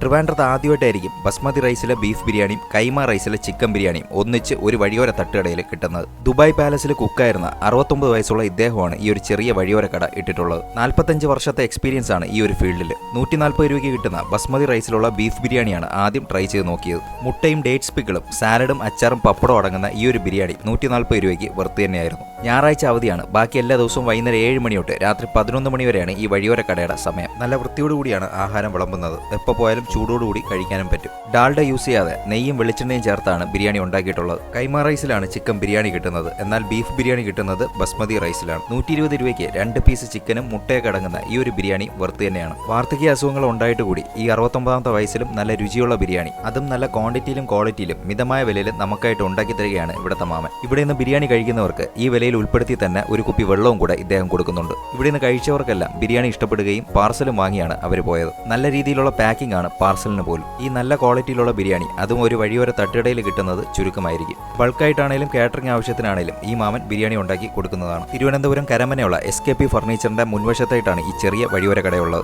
ട്രിവാൻഡ്രത്ത് ആദ്യമായിട്ടായിരിക്കും ബസ്മതി റൈസിലെ ബീഫ് ബിരിയാണിയും കൈമ റൈസിലെ ചിക്കൻ ബിരിയാണിയും ഒന്നിച്ച് ഒരു വഴിയോര തട്ടുകടയിൽ കിട്ടുന്നത്. ദുബായ് പാലസിൽ കുക്കായിരുന്ന അറുപത്തൊമ്പത് വയസ്സുള്ള ഇദ്ദേഹമാണ് ഈ ഒരു ചെറിയ വഴിയോര കട ഇട്ടിട്ടുള്ളത്. നാൽപ്പത്തഞ്ച് വർഷത്തെ എക്സ്പീരിയൻസ് ആണ് ഈ ഒരു ഫീൽഡിൽ നൂറ്റി നാൽപ്പത് രൂപയ്ക്ക് കിട്ടുന്ന ബസ്മതി റൈസിലുള്ള ബീഫ് ബിരിയാണിയാണ് ആദ്യം ട്രൈ ചെയ്ത് നോക്കിയത്. മുട്ടയും ഡേറ്റ്സ് പിക്കിളും സാലഡും അച്ചാറും പപ്പടവും അടങ്ങുന്ന ഈ ഒരു ബിരിയാണി നൂറ്റി നാൽപ്പത് രൂപയ്ക്ക് വെറുത്ത് തന്നെയായിരുന്നു. ഞായറാഴ്ച അവധിയാണ്. ബാക്കി എല്ലാ ദിവസവും വൈകുന്നേരം ഏഴ് മണി തൊട്ട് രാത്രി പതിനൊന്ന് മണി വരെയാണ് ഈ വഴിയോര കടയുടെ സമയം. നല്ല വൃത്തിയോടുകൂടിയാണ് ആഹാരം വിളമ്പുന്നത്. എപ്പോൾ പോയാലും ചൂടോടുകൂടി കഴിക്കാനും പറ്റും. ഡാൽഡ യൂസ് ചെയ്യാതെ നെയ്യും വെളിച്ചെണ്ണയും ചേർത്താണ് ബിരിയാണി ഉണ്ടാക്കിയിട്ടുള്ളത്. കൈമ റൈസിലാണ് ചിക്കൻ ബിരിയാണി കിട്ടുന്നത്. എന്നാൽ ബീഫ് ബിരിയാണി കിട്ടുന്നത് ബസ്മതി റൈസിലാണ്. നൂറ്റി ഇരുപത് രൂപയ്ക്ക് രണ്ട് പീസ് ചിക്കനും മുട്ടയൊക്കെ അടങ്ങുന്ന ഈ ഒരു ബിരിയാണി വെറുത്ത് തന്നെയാണ് വാർദ്ധക്യ അസുഖങ്ങൾ ഉണ്ടായിട്ട് കൂടി ഈ അറുപത്തൊമ്പതാമത്തെ വയസ്സിലും നല്ല രുചിയുള്ള ബിരിയാണി. അതും നല്ല ക്വാണ്ടിറ്റിയിലും ക്വാളിറ്റിയിലും മിതമായ വിലയിൽ നമുക്കായിട്ട് ഉണ്ടാക്കി തരികയാണ് ഇവിടുത്തെ മാമൻ. ഇവിടെ നിന്ന് ബിരിയാണി കഴിക്കുന്നവർക്ക് ഈ വിലയിൽ ഉൾപ്പെടുത്തി തന്നെ ഒരു കുപ്പി വെള്ളവും കൂടെ ഇദ്ദേഹം കൊടുക്കുന്നുണ്ട്. ഇവിടെ നിന്ന് കഴിച്ചവർക്കെല്ലാം ബിരിയാണി ഇഷ്ടപ്പെടുകയും പാർസലും വാങ്ങിയാണ് അവർ പോയത്. നല്ല രീതിയിലുള്ള പാക്കിംഗ് ആണ് പാർസലിന് പോലും. ഈ നല്ല ക്വാളിറ്റിയിലുള്ള ബിരിയാണി അതും ഒരു വഴിയോര തട്ടിടയിൽ കിട്ടുന്നത് ചുരുക്കമായിരിക്കും. ബൾക്കായിട്ടാണെങ്കിലും കാറ്ററിംഗ് ആവശ്യത്തിനാണേലും ഈ മാമൻ ബിരിയാണി ഉണ്ടാക്കി കൊടുക്കുന്നതാണ്. തിരുവനന്തപുരം കരമനയുള്ള എസ് കെ പി ഫർണിച്ചറിന്റെ മുൻവശത്തായിട്ടാണ് ഈ ചെറിയ വഴിയോര കടയുള്ളത്.